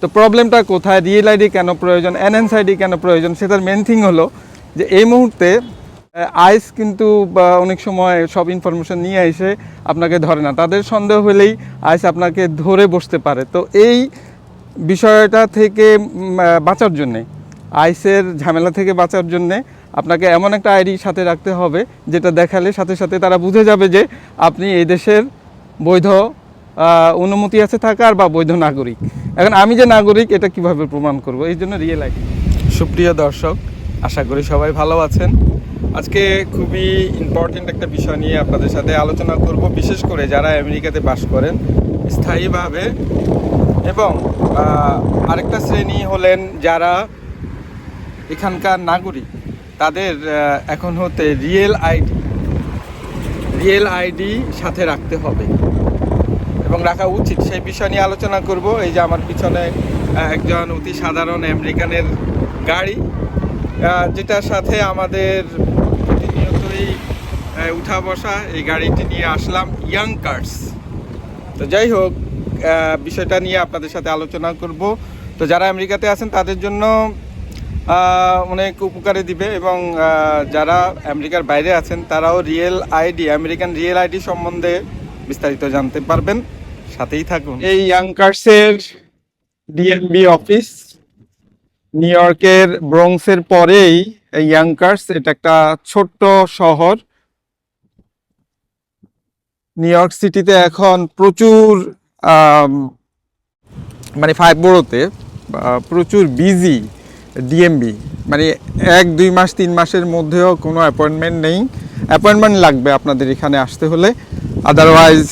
তো প্রবলেমটা কোথায়? রিয়েল আইডি কেন প্রয়োজন? এনএনস আইডি কেন প্রয়োজন? সেটার মেন থিং হলো যে এই মুহূর্তে আইস কিন্তু অনেক সময় সব ইনফরমেশন নিয়ে এসে আপনাকে ধরে না। তাদের সন্দেহ হলেই আইস আপনাকে ধরে বসতে পারে। তো এই বিষয়টা থেকে বাঁচার জন্যে আইসের ঝামেলা থেকে বাঁচার জন্যে আপনাকে এমন একটা আইডি সাথে রাখতে হবে, যেটা দেখালে সাথে সাথে তারা বুঝে যাবে যে আপনি এই দেশের বৈধ অনুমতি আছে থাকার বা বৈধ নাগরিক। এখন আমি যে নাগরিক, এটা কীভাবে প্রমাণ করব? এই জন্য রিয়েল আইডি সুপ্রিয় দর্শক, আশা করি সবাই ভালো আছেন। আজকে খুবই ইম্পর্টেন্ট একটা বিষয় নিয়ে আপনাদের সাথে আলোচনা করব। বিশেষ করে যারা আমেরিকাতে বাস করেন, স্থায়ীভাবে এবং আরেকটা শ্রেণি হলেন যারা এখানকার নাগরিক, তাদের এখন হতে রিয়েল আইডি রিয়েল আইডি সাথে রাখতে হবে। এবং রাখা উচিত। সেই বিষয় নিয়ে আলোচনা করব। এই যে আমার পিছনে একজন অতি সাধারণ আমেরিকানের গাড়ি যেটার সাথে আমাদের প্রতিনিয়তই উঠা বসা। এই গাড়িটি নিয়ে আসলাম ইয়াং কার্স তো যাই হোক বিষয়টা নিয়ে আপনাদের সাথে আলোচনা করব। তো যারা আমেরিকাতে আছেন, তাদের জন্য অনেক উপকারে দিবে এবং যারা আমেরিকার বাইরে আছেন, তারাও real ID American real ID সম্বন্ধে বিস্তারিত জানতে পারবেন। সাথেই থাকুন। এই ইয়াং কার্সের ডিএনবি অফিস নিউ ইয়র্কের ব্রংসের পরেই এই ইয়াং কার্স এটা একটা ছোট্ট শহর। নিউ ইয়র্ক সিটিতে এখন প্রচুর মানে ফাইভ বড়োতে প্রচুর বিজি ডিএমবি মানে এক, দুই মাস, তিন মাসের মধ্যেও কোনো অ্যাপয়েন্টমেন্ট নেই। অ্যাপয়েন্টমেন্ট লাগবে আপনাদের এখানে আসতে হলে। আদারওয়াইজ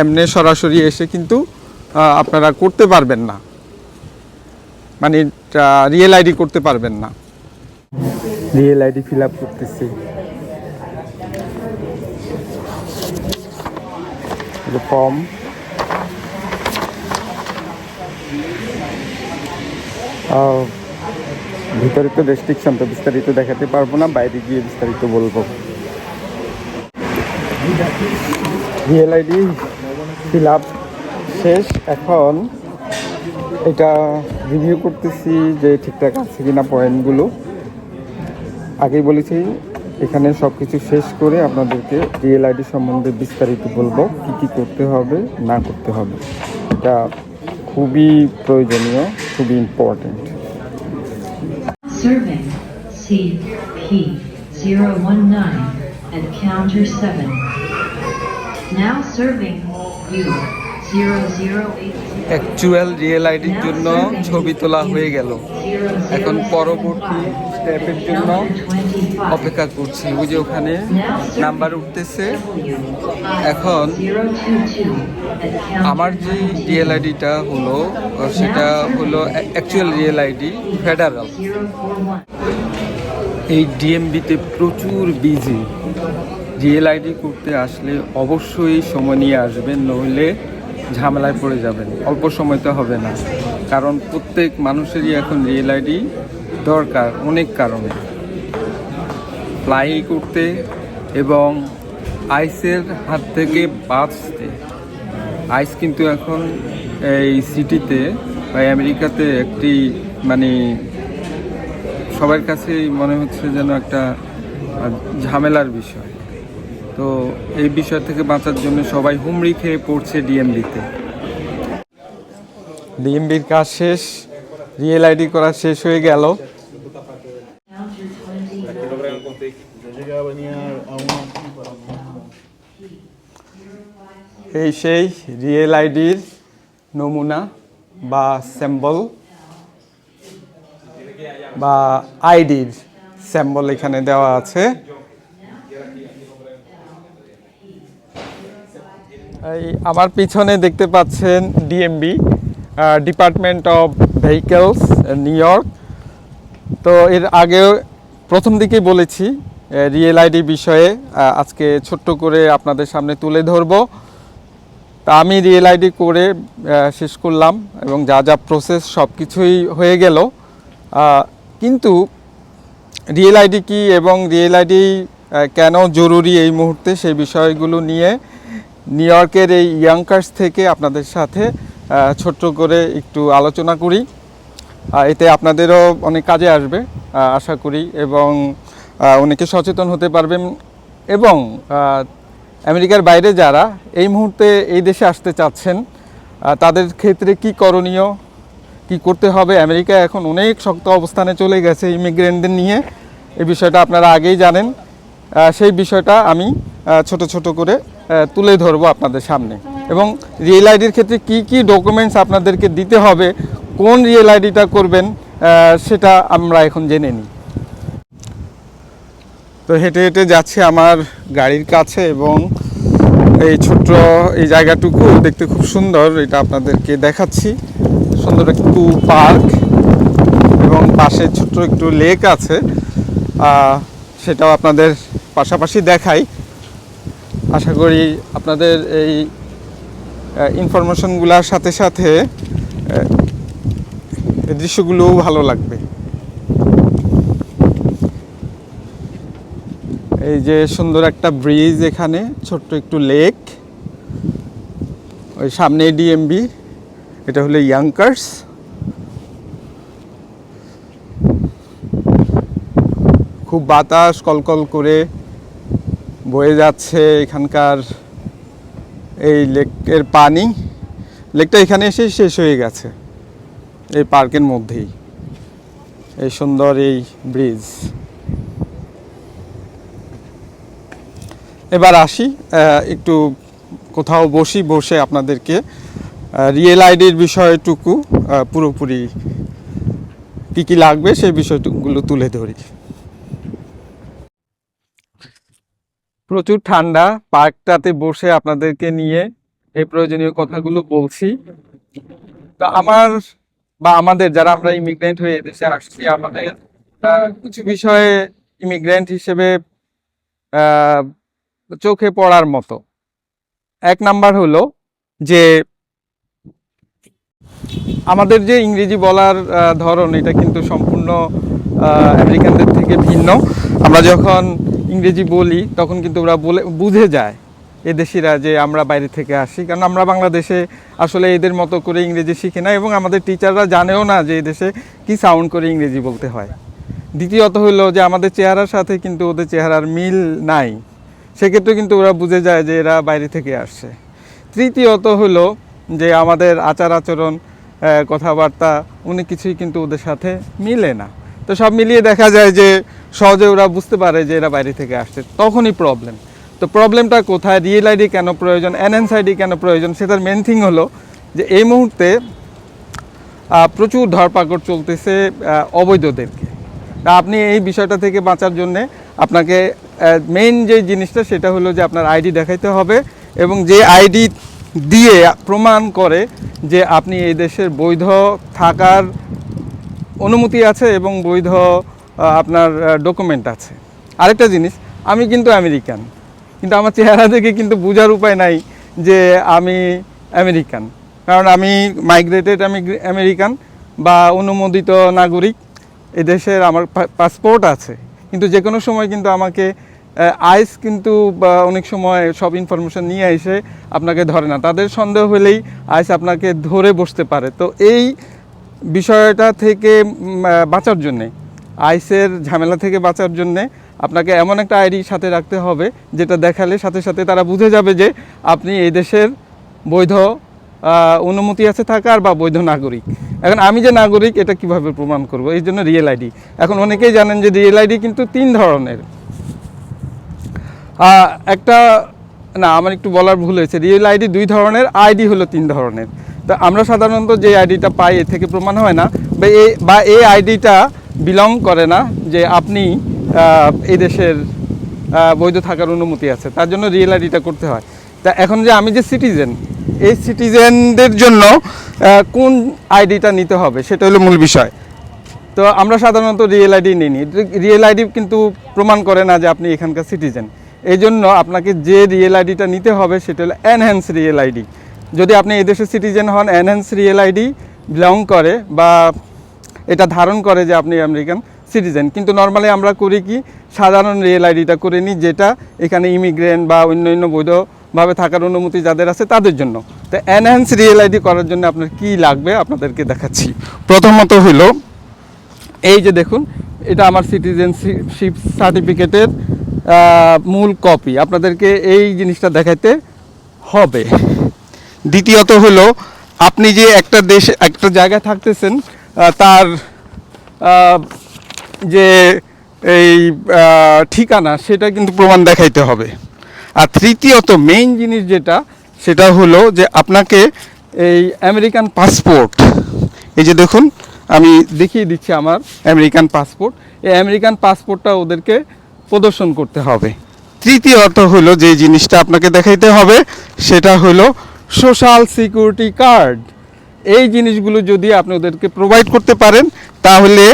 এমনি সরাসরি এসে কিন্তু আপনারা করতে পারবেন না। মানে রিয়েল আইডি করতে পারবেন না। রিয়েল আইডি ফিল আপ করতেছি। ফর্ম ভিতরে তো রেস্ট্রিকশন তো বিস্তারিত দেখাতে পারব না, বাইরে গিয়ে বিস্তারিত বলব। রিয়েল আইডি ফিল আপ শেষ। এখন এটা রিভিউ করতেছি যে ঠিকঠাক আছে কিনা পয়েন্টগুলো আগেই বলেছি, এখানে সব কিছু শেষ করে আপনাদেরকে রিয়েল আইডি সম্বন্ধে বিস্তারিত বলব, কি কি করতে হবে, না করতে হবে। এটা খুবই প্রয়োজনীয়, খুবই important Serving CP019 at counter 7. Now serving U008. Actual real আইডির জন্য ছবি তোলা হয়ে গেল। এখন পরবর্তী স্টেপের জন্য অপেক্ষা করছি। ওই যে ওখানে নাম্বার উঠতেছে। এখন আমার যে রিয়েল আইডিটা হলো সেটা হলো অ্যাকচুয়াল রিয়েল আইডি ফেডারাল এই ডিএমবিতে প্রচুর বিজি রিয়েল আইডি করতে আসলে অবশ্যই সময় নিয়ে আসবেন, নইলে ঝামেলায় পড়ে যাবেন। অল্প সময় তো হবে না। কারণ প্রত্যেক মানুষেরই এখন রিয়েল আইডি দরকার অনেক কারণে। ফ্লাই করতে এবং আইসের হাত থেকে বাঁচতে। আইস কিন্তু এখন এই সিটিতে বা আমেরিকাতে একটি মানে সবার কাছেই মনে হচ্ছে যেন একটা ঝামেলার বিষয়। তো এই বিষয় থেকে বাঁচার জন্য সবাই হুমড়ি খেয়ে পড়ছে ডিএমবিতে ডিএমবির কাজ শেষ, রিয়েল আইডি করা শেষ হয়ে গেল। এই সেই রিয়েল আইডির নমুনা বা স্যাম্বল বা আইডির স্যাম্বল এখানে দেওয়া আছে। এই আমার পিছনে দেখতে পাচ্ছেন DMV department of vehicles New York তো এর আগেও প্রথম দিকেই বলেছি রিয়েল আইডি বিষয়ে আজকে ছোট্ট করে আপনাদের সামনে তুলে ধরবো। তা আমি রিয়েল আইডি করে শেষ করলাম এবং যা যা প্রসেস সব কিছুই হয়ে গেল। কিন্তু রিয়েল আইডি কি এবং রিয়েল আইডি কেন জরুরি এই মুহূর্তে সেই বিষয়গুলো নিয়ে নিউ ইয়র্কের এই ইয়াংকার্স থেকে আপনাদের সাথে ছোট্ট করে একটু আলোচনা করি। এতে আপনাদেরও অনেক কাজে আসবে আশা করি, এবং অনেকে সচেতন হতে পারবেন। এবং আমেরিকার বাইরে যারা এই মুহূর্তে এই দেশে আসতে চাচ্ছেন তাদের ক্ষেত্রে কি করণীয়, কি করতে হবে? আমেরিকা এখন অনেক শক্ত অবস্থানে চলে গেছে ইমিগ্রেন্টদের নিয়ে। এই বিষয়টা আপনারা আগেই জানেন। সেই বিষয়টা আমি ছোট ছোট করে তুলে ধরবো আপনাদের সামনে। এবং রিয়েল আইডির ক্ষেত্রে কি কি ডকুমেন্টস আপনাদেরকে দিতে হবে, কোন রিয়েল আইডিটা করবেন সেটা আমরা এখন জেনে নিই। তো হেঁটে হেঁটে যাচ্ছে আমার গাড়ির কাছে এবং এই ছোট্ট এই জায়গাটুকু দেখতে খুব সুন্দর, এটা আপনাদেরকে দেখাচ্ছি। সুন্দর একটু পার্ক এবং পাশে ছোট্ট একটু লেক আছে সেটাও আপনাদের পাশাপাশি দেখাই। আশা করি আপনাদের এই ইনফরমেশনগুলোর সাথে সাথে দৃশ্যগুলোও ভালো লাগবে। এই যে সুন্দর একটা ব্রিজ এখানে, ছোট্ট একটু লেক ওই সামনে ডিএমবি এটা হলো ইয়াংকার্স খুব বাতাস, কলকল করে বয়ে যাচ্ছে এখানকার এই লেকের পানি। লেকটা এখানে এসে শেষ হয়ে গেছে, এই পার্কের মধ্যেই। এই সুন্দর এই ব্রিজ। এবার আসি একটু কোথাও বসি, বসে আপনাদেরকে রিয়েল আইডির বিষয়টুকু পুরোপুরি কী কী লাগবে সেই বিষয়গুলো তুলে ধরি। প্রচুর ঠান্ডা, পার্কটাতে বসে আপনাদেরকে নিয়ে এই প্রয়োজনীয় কথাগুলো বলছি। তো আমার বা আমাদের যারা আমরা ইমিগ্রেন্ট হয়ে দেশে আসছি, আমাদের কিছু বিষয়ে ইমিগ্রেন্ট হিসেবে চোখে পড়ার মতো। এক নাম্বার হলো যে, আমাদের যে ইংরেজি বলার ধরন, এটা কিন্তু সম্পূর্ণ আমেরিকানদের থেকে ভিন্ন। আমরা যখন ইংরেজি বলি, তখন কিন্তু ওরা বলে, বুঝে যায় এদেশিরা যে আমরা বাইরে থেকে আসি। কারণ আমরা বাংলাদেশে আসলে এদের মতো করে ইংরেজি শিখি না এবং আমাদের টিচাররা জানেও না যে এদেশে কি সাউন্ড করে ইংরেজি বলতে হয়। দ্বিতীয়ত হলো যে আমাদের চেহারার সাথে কিন্তু ওদের চেহারার মিল নাই। সেক্ষেত্রে কিন্তু ওরা বুঝে যায় যে এরা বাইরে থেকে আসছে। তৃতীয়ত হলো যে আমাদের আচার আচরণ কথাবার্তা, অনেক কিছুই কিন্তু ওদের সাথে মিলে না। তো সব মিলিয়ে দেখা যায় যে সহজে ওরা বুঝতে পারে যে এরা বাইরে থেকে আসছে। তখনই প্রবলেম তো প্রবলেমটা কোথায়? রিয়েল আইডি কেন প্রয়োজন? এনএনস আইডি কেন প্রয়োজন? সেটার মেন থিং হলো যে এই মুহূর্তে প্রচুর ধরপাকড় চলতেছে অবৈধদেরকে। আপনি এই বিষয়টা থেকে বাঁচার জন্যে আপনাকে মেইন যে জিনিসটা সেটা হলো যে আপনার আইডি দেখাইতে হবে এবং যে আইডি দিয়ে প্রমাণ করে যে আপনি এই দেশের বৈধ থাকার অনুমতি আছে এবং বৈধ আপনার ডকুমেন্ট আছে। আরেকটা জিনিস, আমি কিন্তু আমেরিকান। কিন্তু আমার চেহারা দেখে কিন্তু বোঝার উপায় নাই যে আমি আমেরিকান। কারণ আমি মাইগ্রেটেড আমি আমেরিকান বা অনুমোদিত নাগরিক। এদেশের আমার পাসপোর্ট আছে। কিন্তু যে কোনো সময় কিন্তু আমাকে আইস কিন্তু অনেক সময় সব ইনফরমেশন নিয়ে এসে আপনাকে ধরে না। তাদের সন্দেহ হলেই আইস আপনাকে ধরে বসতে পারে। তো এই বিষয়টা থেকে বাঁচার জন্যে, আইসের ঝামেলা থেকে বাঁচার জন্যে আপনাকে এমন একটা আইডি সাথে রাখতে হবে, যেটা দেখালে সাথে সাথে তারা বুঝে যাবে যে আপনি এই দেশের বৈধ অনুমতি আছে থাকার বা বৈধ নাগরিক। এখন আমি যে নাগরিক, এটা কীভাবে প্রমাণ করব? এই জন্য রিয়েল আইডি। এখন অনেকেই জানেন যে রিয়েল আইডি কিন্তু তিন ধরনের। একটা, না, আমার একটু বলার ভুল হয়েছে। রিয়েল আইডি দুই ধরনের, আইডি হলো তিন ধরনের। তো আমরা সাধারণত যে আইডিটা পাই এ থেকে প্রমাণ হয় না। বা এই বা এই আইডিটা বিলং করে না যে আপনি এই দেশের বৈধ থাকার অনুমতি আছে। তার জন্য রিয়েল আইডিটা করতে হয়। তা এখন যে আমি যে সিটিজেন এই সিটিজেনদের জন্য কোন আইডিটা নিতে হবে, সেটা হলো মূল বিষয়। তো আমরা সাধারণত রিয়েল আইডি নিই নি রিয়েল আইডি কিন্তু প্রমাণ করে না যে আপনি এখানকার সিটিজেন এই জন্য আপনাকে যে রিয়েল আইডিটা নিতে হবে, সেটা হলো এনহ্যান্স রিয়েল আইডি। যদি আপনি এদেশের সিটিজেন হন এনহ্যান্স রিয়েল আইডি বিলং করে বা এটা ধারণ করে যে আপনি আমেরিকান সিটিজেন কিন্তু নর্মালি আমরা করি কি, সাধারণ রিয়েল আইডিটা করে নিই, যেটা এখানে ইমিগ্রেন্ট বা অন্য অন্য বৈধ ভাবে থাকার অনুমতি যাদের আছে তাদের জন্য। তো এনহ্যান্স রিয়েল আইডি করার জন্য আপনার কি লাগবে আপনাদেরকে দেখাচ্ছি। প্রথমত হলো এই যে দেখুন, এটা আমার সিটিজেনশিপ সার্টিফিকেটের মূল কপি আপনাদেরকে এই জিনিসটা দেখাইতে হবে। দ্বিতীয়ত হলো, আপনি যে একটা দেশে, একটা জায়গায় থাকতেছেন তার যে এই ঠিকানা, সেটা কিন্তু প্রমাণ দেখাইতে হবে। আর তৃতীয়ত মেইন জিনিস যেটা, সেটা হলো যে আপনাকে এই আমেরিকান পাসপোর্ট এই যে দেখুন, আমি দেখিয়ে দিচ্ছি আমার আমেরিকান পাসপোর্ট এই আমেরিকান পাসপোর্টটা ওদেরকে প্রদর্শন করতে হবে। তৃতীয়ত হলো যে জিনিসটা আপনাকে দেখাইতে হবে, সেটা হলো সোশ্যাল সিকিউরিটি কার্ড। এই জিনিসগুলো যদি আপনি ওদেরকে প্রোভাইড করতে পারেন, তাহলে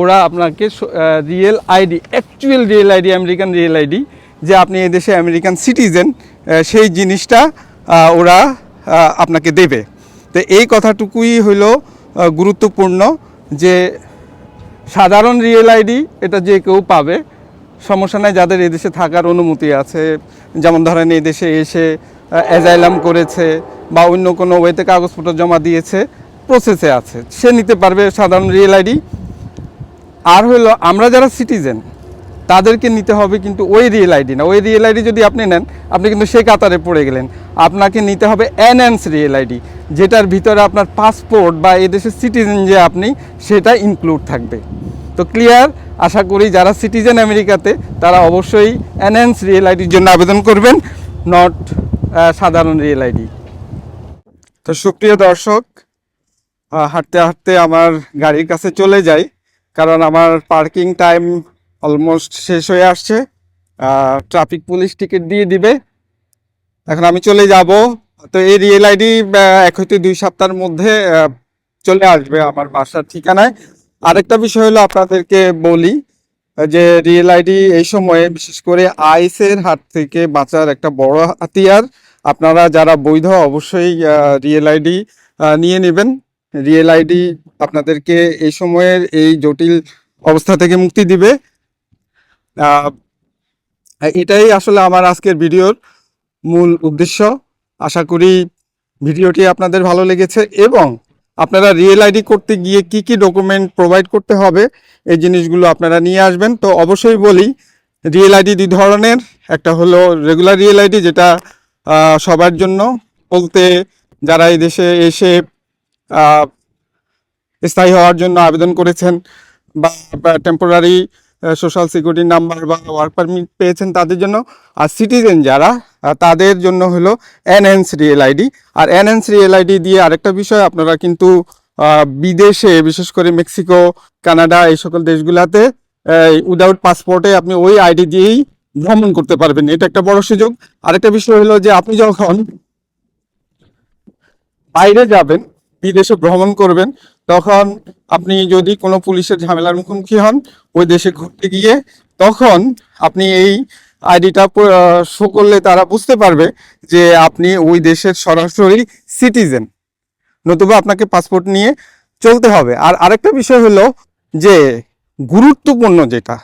ওরা আপনাকে real ID actual real ID American real ID যে আপনি এদেশে আমেরিকান সিটিজেন সেই জিনিসটা ওরা আপনাকে দেবে। তো এই কথাটুকুই হলো গুরুত্বপূর্ণ যে সাধারণ রিয়েল আইডি এটা যে কেউ পাবে, সমস্যা নাই, যাদের এদেশে থাকার অনুমতি আছে, যেমন ধরেন এদেশে এসে অ্যাজাইলাম করেছে বা অন্য কোনো ওয়েতে কাগজপত্র জমা দিয়েছে প্রসেসে আছে। সে নিতে পারবে সাধারণ রিয়েল আইডি আর হলো, আমরা যারা সিটিজেন তাদেরকে নিতে হবে কিন্তু ওই রিয়েল আইডি না। ওই রিয়েল আইডি যদি আপনি নেন, আপনি কিন্তু সেই কাতারে পড়ে গেলেন। আপনাকে নিতে হবে এনএন্স রিয়েল আইডি যেটার ভিতরে আপনার পাসপোর্ট বা এদেশের সিটিজেন যে আপনি, সেটা ইনক্লুড থাকবে। তো ক্লিয়ার আশা করি যারা সিটিজেন আমেরিকাতে তারা অবশ্যই এনএন্স রিয়েল আইডির জন্য আবেদন করবেন। নট সাধারণ রিয়েল আইডি। তো সুপ্রিয় দর্শক হাঁটতে হাঁটতে আমার গাড়ির কাছে চলে যাই, কারণ আমার পার্কিং টাইম অলমোস্ট শেষ হয়ে আসছে। ট্রাফিক পুলিশ টিকিট দিয়ে দিবে। এখন আমি চলে যাব। তো এই রিয়েল আইডি এক হইতে দুই সপ্তাহের মধ্যে চলে আসবে আমার বাসার ঠিকানায়। আরেকটা বিষয় হলো আপনাদেরকে বলি যে রিয়েল আইডি এই সময়ে বিশেষ করে আইসের হাত থেকে বাঁচার একটা বড় হাতিয়ার, আপনারা যারা বৈধ অবশ্যই রিয়েল আইডি নিয়ে নেবেন। রিয়েল আইডি আপনাদেরকে এই সময়ের এই জটিল অবস্থা থেকে মুক্তি দিবে। এটাই আসলে আমার আজকের ভিডিওর মূল উদ্দেশ্য। আশা করি ভিডিওটি আপনাদের ভালো লেগেছে এবং আপনারা রিয়েল আইডি করতে গিয়ে কি কি ডকুমেন্ট প্রোভাইড করতে হবে, এই জিনিসগুলো আপনারা নিয়ে আসবেন। তো অবশ্যই বলি রিয়েল আইডি দুই ধরনের, একটা হলো রেগুলার রিয়েল আইডি যেটা সবার জন্য বলতে যারা এই দেশে এসে স্থায়ী হওয়ার জন্য আবেদন করেছেন বা টেম্পোরারি সোশ্যাল সিকিউরিটি নাম্বার বা ওয়ার্ক পারমিট পেয়েছেন তাদের জন্য। আর সিটিজেন যারা তাদের জন্য হলো এনএনস রিয়েল আইডি আর এনএনস রিয়েল আইডি দিয়ে আরেকটা বিষয়, আপনারা কিন্তু বিদেশে, বিশেষ করে মেক্সিকো, কানাডা, এই সকল দেশগুলাতে উইদাউট পাসপোর্টে আপনি ওই আইডি দিয়েই ভ্রমণ করতে পারবেন। এটা একটা বড় সুযোগ। আরেকটা বিষয় হলো যে, আপনি যখন বাইরে যাবেন বিদেশে ভ্রমণ করবেন, তখন আপনি যদি কোনো পুলিশের ঝামেলার মুখোমুখি হন, ওই দেশে ঘুরতে গিয়ে তখন আপনি এই আইডিটা শো করলে তারা বুঝতে পারবে যে আপনি ওই দেশের সরাসরি সিটিজেন নতুবা আপনাকে পাসপোর্ট নিয়ে চলতে হবে। আর আরেকটা বিষয় হলো যে, গুরুত্বপূর্ণ যেটা,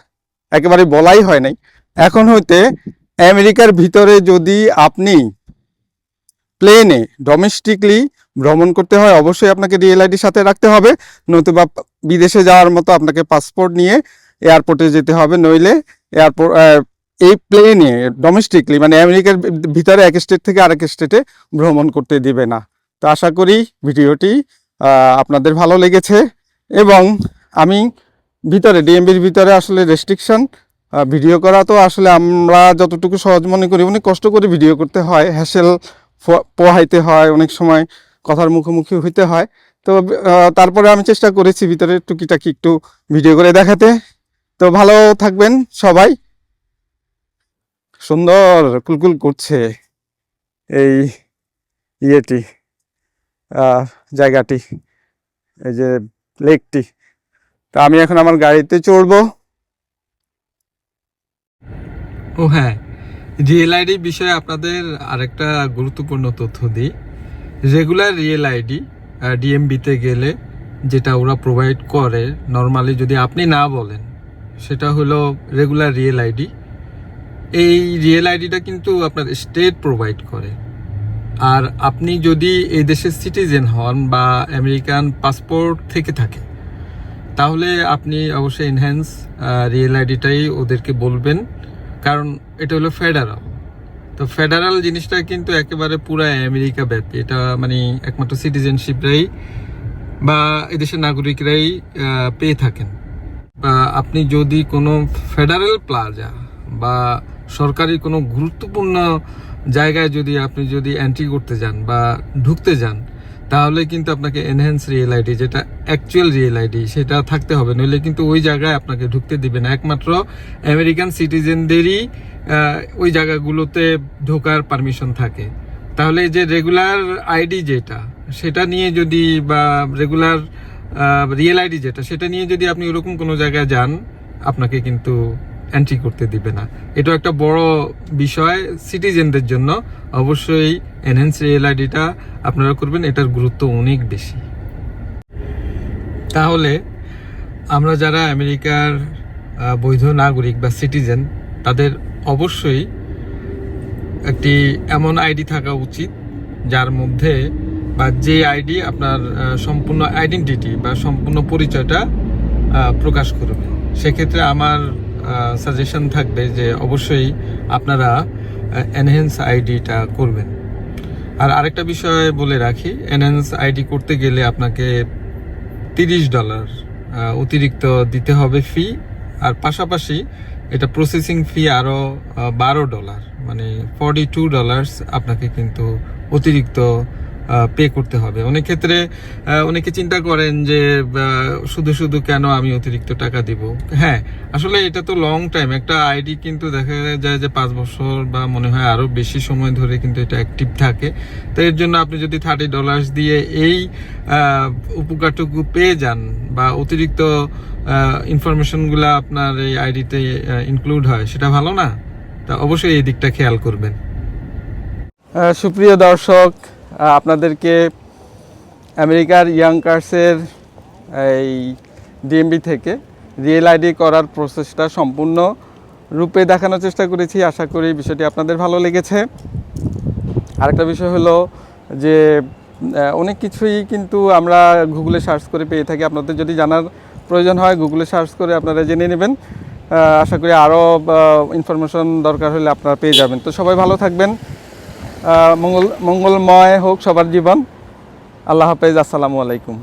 একেবারে বলাই হয় নাই। এখন হইতে আমেরিকার ভিতরে যদি আপনি প্লেনে ডোমেস্টিকলি ভ্রমণ করতে হয়, অবশ্যই আপনাকে রিয়েল আইডির সাথে রাখতে হবে। নতুবা বিদেশে যাওয়ার মতো আপনাকে পাসপোর্ট নিয়ে এয়ারপোর্টে যেতে হবে, নইলে এয়ারপোর্ট এই প্লেনে ডোমেস্টিকলি মানে আমেরিকার ভিতরে এক স্টেট থেকে আরেক স্টেটে ভ্রমণ করতে দিবে না। তো আশা করি ভিডিওটি আপনাদের ভালো লেগেছে এবং আমি ভিতরে ডিএমবির ভিতরে আসলে রেস্ট্রিকশন ভিডিও করা তো আসলে আমরা যতটুকু সহজ মনে করি, অনেক কষ্ট করে ভিডিও করতে হয় হ্যাসেল পোহাইতে হয়, অনেক সময় কথার মুখোমুখি হইতে হয়। তো তারপরে আমি চেষ্টা করেছি ভিতরে টুকিটাকি একটু ভিডিও করে দেখাতে। তো, ভালো থাকবেন সবাই। সুন্দর কুলকুল করছে এই ইয়েটি জায়গাটি, এই যে লেকটি। তা, আমি এখন আমার গাড়িতে চড়বো। ও হ্যাঁ রিয়েল আইডি বিষয়ে আপনাদের আরেকটা গুরুত্বপূর্ণ তথ্য দিই। রেগুলার রিয়েল আইডি ডিএমবিতে গেলে যেটা ওরা প্রোভাইড করে নর্মালি যদি আপনি না বলেন, সেটা হলো রেগুলার রিয়েল আইডি এই রিয়েল আইডিটা কিন্তু আপনার স্টেট প্রোভাইড করে। আর আপনি যদি এই দেশের সিটিজেন হন বা আমেরিকান পাসপোর্ট থেকে থাকে, তাহলে আপনি অবশ্যই এনহ্যান্স রিয়েল আইডিটাই ওদেরকে বলবেন। কারণ এটা হলো ফেডারাল তো ফেডারাল জিনিসটা কিন্তু একেবারে পুরো আমেরিকা ব্যাপী। এটা মানে একমাত্র সিটিজেনশিপরাই বা এদেশের নাগরিকরাই পেয়ে থাকেন। বা আপনি যদি কোনো ফেডারেল প্লাজা বা সরকারি কোনো গুরুত্বপূর্ণ জায়গায় যদি আপনি যদি এন্ট্রি করতে যান বা ঢুকতে যান তাহলে কিন্তু আপনাকে এনহ্যান্স রিয়েল আইডি যেটা অ্যাকচুয়াল রিয়েল আইডি সেটা থাকতে হবে। নইলে কিন্তু ওই জায়গায় আপনাকে ঢুকতে দিবে না। একমাত্র আমেরিকান সিটিজেনদেরই ওই জায়গাগুলোতে ঢোকার পারমিশন থাকে। তাহলে যে রেগুলার আইডি যেটা, সেটা নিয়ে যদি বা রেগুলার রিয়েল আইডি যেটা, সেটা নিয়ে যদি আপনি ওরকম কোনো জায়গায় যান, আপনাকে কিন্তু এন্ট্রি করতে দিবে না। এটা একটা বড় বিষয় সিটিজেনদের জন্য। অবশ্যই এনহেন্স রিয়েল আইডিটা আপনারা করবেন, এটার গুরুত্ব অনেক বেশি। তাহলে আমরা যারা আমেরিকার বৈধ নাগরিক বা সিটিজেন তাদের অবশ্যই একটি এমন আইডি থাকা উচিত, যার মধ্যে বা যে আইডি আপনার সম্পূর্ণ আইডেন্টিটি বা সম্পূর্ণ পরিচয়টা প্রকাশ করবে। সেক্ষেত্রে আমার সাজেশন থাকবে যে অবশ্যই আপনারা এনহেন্স আইডিটা করবেন। আর আরেকটা বিষয় বলে রাখি এনহেন্স আইডি করতে গেলে আপনাকে তিরিশ ডলার অতিরিক্ত দিতে হবে ফি আর পাশাপাশি এটা প্রসেসিং ফি আরও বারো ডলার মানে ফর্টি টু ডলার্স আপনাকে কিন্তু অতিরিক্ত পে করতে হবে। অনেক ক্ষেত্রে অনেকে চিন্তা করেন যে শুধু শুধু কেন আমি অতিরিক্ত টাকা দিব? হ্যাঁ আসলে এটা তো লং টাইম একটা আইডি কিন্তু দেখা যায় যে পাঁচ বছর বা মনে হয় আরও বেশি সময় ধরে কিন্তু এটা অ্যাক্টিভ থাকে। তো এর জন্য আপনি যদি থার্টি ডলার্স দিয়ে এই উপকারটুকু পেয়ে যান বা অতিরিক্ত ইনফরমেশনগুলো আপনার এই আইডিতে ইনক্লুড হয়, সেটা ভালো না? তা অবশ্যই এই দিকটা খেয়াল করবেন। সুপ্রিয় দর্শক আপনাদেরকে আমেরিকার ইয়াং কার্সের এই ডিএমবি থেকে রিয়েল আইডি করার প্রসেসটা সম্পূর্ণ রূপে দেখানোর চেষ্টা করেছি। আশা করি বিষয়টি আপনাদের ভালো লেগেছে। আরেকটা বিষয় হলো যে অনেক কিছুই কিন্তু আমরা গুগলে সার্চ করে পেয়ে থাকি। আপনাদের যদি জানার প্রয়োজন হয়, গুগলে সার্চ করে আপনারা জেনে নেবেন। আশা করি আরও ইনফরমেশন দরকার হলে আপনারা পেয়ে যাবেন। তো সবাই ভালো থাকবেন। মঙ্গল মঙ্গলময় হোক সবার জীবন। আল্লাহ হাফেজ আসসালামু আলাইকুম।